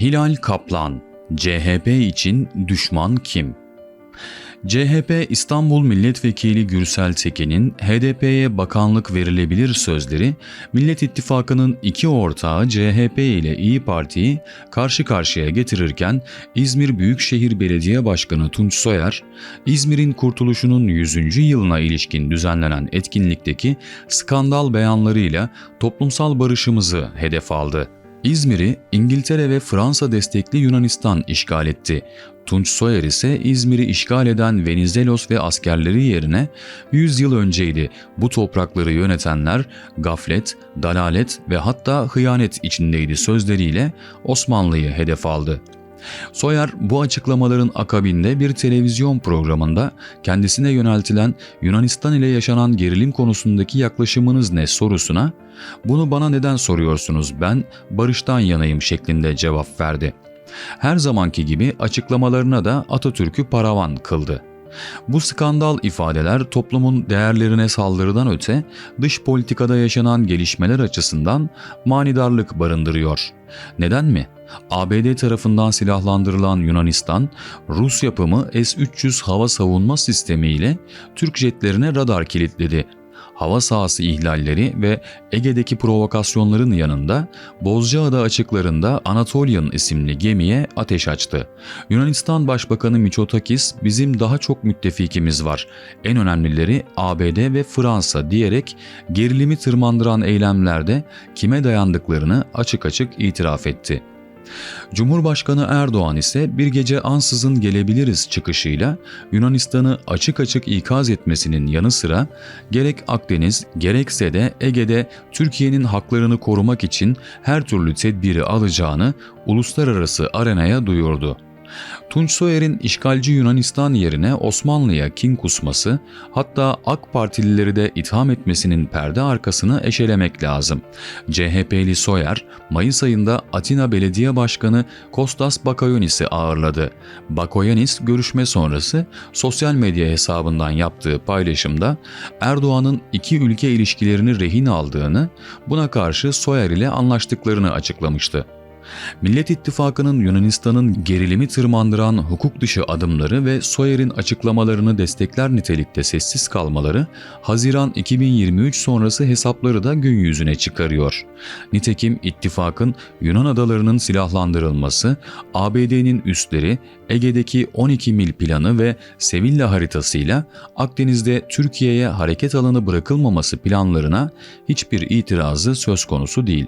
Hilal Kaplan, CHP için düşman kim? CHP İstanbul Milletvekili Gürsel Tekin'in HDP'ye bakanlık verilebilir sözleri, Millet İttifakı'nın iki ortağı CHP ile İyi Parti'yi karşı karşıya getirirken İzmir Büyükşehir Belediye Başkanı Tunç Soyer, İzmir'in kurtuluşunun 100. yılına ilişkin düzenlenen etkinlikteki skandal beyanlarıyla toplumsal barışımızı hedef aldı. İzmir'i İngiltere ve Fransa destekli Yunanistan işgal etti. Tunç Soyer ise İzmir'i işgal eden Venizelos ve askerleri yerine 100 yıl önceydi bu toprakları yönetenler gaflet, dalalet ve hatta hıyanet içindeydi sözleriyle Osmanlı'yı hedef aldı. Soyer bu açıklamaların akabinde bir televizyon programında kendisine yöneltilen Yunanistan ile yaşanan gerilim konusundaki yaklaşımınız ne sorusuna "Bunu bana neden soruyorsunuz? Ben barıştan yanayım." şeklinde cevap verdi. Her zamanki gibi açıklamalarına da Atatürk'ü paravan kıldı. Bu skandal ifadeler toplumun değerlerine saldırıdan öte dış politikada yaşanan gelişmeler açısından manidarlık barındırıyor. Neden mi? ABD tarafından silahlandırılan Yunanistan, Rus yapımı S-300 hava savunma sistemi ile Türk jetlerine radar kilitledi hava sahası ihlalleri ve Ege'deki provokasyonların yanında Bozcaada açıklarında Anatolian isimli gemiye ateş açtı. Yunanistan Başbakanı Mitsotakis bizim daha çok müttefikimiz var. En önemlileri ABD ve Fransa diyerek gerilimi tırmandıran eylemlerde kime dayandıklarını açık açık itiraf etti. Cumhurbaşkanı Erdoğan ise bir gece ansızın gelebiliriz çıkışıyla Yunanistan'ı açık açık ikaz etmesinin yanı sıra gerek Akdeniz gerekse de Ege'de Türkiye'nin haklarını korumak için her türlü tedbiri alacağını uluslararası arenaya duyurdu. Tunç Soyer'in işgalci Yunanistan yerine Osmanlı'ya kin kusması, hatta AK Partilileri de itham etmesinin perde arkasını eşelemek lazım. CHP'li Soyer, Mayıs ayında Atina Belediye Başkanı Kostas Bakoyonis'i ağırladı. Bakoyonis görüşme sonrası sosyal medya hesabından yaptığı paylaşımda Erdoğan'ın iki ülke ilişkilerini rehin aldığını, buna karşı Soyer ile anlaştıklarını açıklamıştı. Millet İttifakı'nın Yunanistan'ın gerilimi tırmandıran hukuk dışı adımları ve Soyer'in açıklamalarını destekler nitelikte sessiz kalmaları, Haziran 2023 sonrası hesapları da gün yüzüne çıkarıyor. Nitekim ittifakın Yunan adalarının silahlandırılması, ABD'nin üstleri, Ege'deki 12 mil planı ve Sevilla haritasıyla Akdeniz'de Türkiye'ye hareket alanı bırakılmaması planlarına hiçbir itirazı söz konusu değil.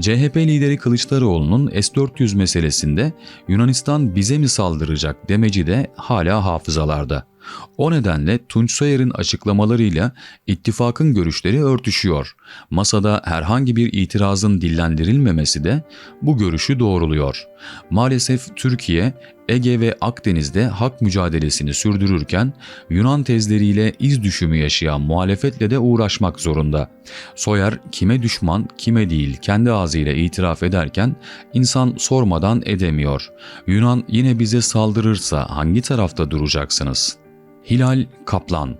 CHP lideri Kılıçdaroğlu'nun S-400 meselesinde Yunanistan bize mi saldıracak demeci de hala hafızalarda. O nedenle Tunç Soyer'in açıklamalarıyla ittifakın görüşleri örtüşüyor. Masada herhangi bir itirazın dillendirilmemesi de bu görüşü doğruluyor. Maalesef Türkiye, Ege ve Akdeniz'de hak mücadelesini sürdürürken Yunan tezleriyle iz düşümü yaşayan muhalefetle de uğraşmak zorunda. Soyer kime düşman, kime değil kendi ağzıyla itiraf ederken insan sormadan edemiyor. Yunan yine bize saldırırsa hangi tarafta duracaksınız?'' Hilal Kaplan